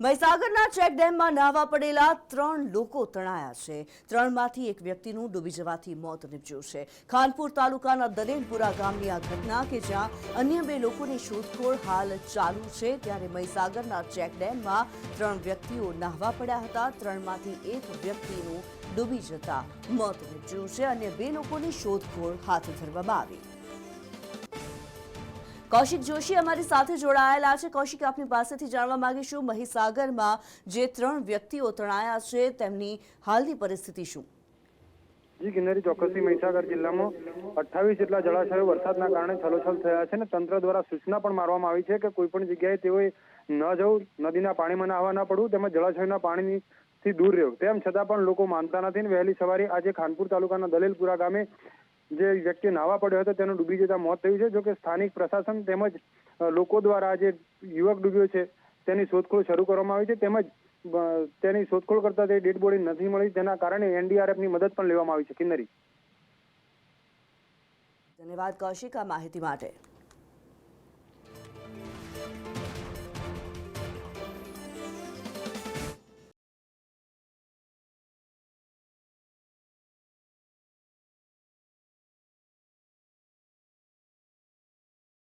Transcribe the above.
મહીસાગરના check ડેમમાં નાહવા પડેલા ત્રણ લોકો તણાયા છે. ત્રણમાંથી એક વ્યક્તિનું ડૂબી જવાથી મોત નીપજ્યું છે. ખાનપુર તાલુકાના દલેનપુરા ગામની આ ઘટના કે જ્યાં અન્ય બે લોકોની શોધખોળ હાલ ચાલુ છે, ત્યારે મહીસાગરના ચેક ડેમમાં ત્રણ વ્યક્તિઓ નાહવા પડ્યા હતા. ત્રણમાંથી એક વ્યક્તિનું ડૂબી જતા મોત નીપજ્યું છે. અને બે લોકોની શોધખોળ હાથ ધરવામાં આવી. કૌશિક જોશી અમારી સાથે જોડાયેલા છે. કૌશિક, આપની પાસેથી જાણવા માંગીશું, મહીસાગરમાં જે ત્રણ વ્યક્તિઓ તણાયા છે, તેમની હાલની પરિસ્થિતિ શું? જી કિન્નરી ચોક્કસથી મહીસાગર જિલ્લામાં અઠ્ઠાવીસ જેટલા જળાશયો વરસાદના કારણે છલોછલ થયા છે અને તંત્ર દ્વારા સૂચના પણ મારવામાં આવી છે કે કોઈ પણ જગ્યાએ તેઓએ ન જવું, નદીના પાણીમાં નાહવા ન પડવું તેમજ જળાશયોના પાણીથી દૂર રહેવું. તેમ છતાં પણ લોકો માનતા નથી વહેલી સવારે આજે ખાનપુર તાલુકાના દલેલપુરા ગામે જે વ્યક્તિ નાહવા પડ્યો હતો તેનું ડૂબી જતા મોત થયું છે, જોકે સ્થાનિક પ્રશાસન તેમજ લોકો દ્વારા જે યુવક ડૂબ્યો છે, તેની શોધખોળ શરૂ કરવામાં આવી છે, તેમજ તેની શોધખોળ કરતા તે ડેડ બોડી નથી મળી, તેના કારણે એનડીઆરએફની મદદ પણ લેવામાં આવી છે, કિન્નરી. ધન્યવાદ કૌશિક આ માહિતી માટે.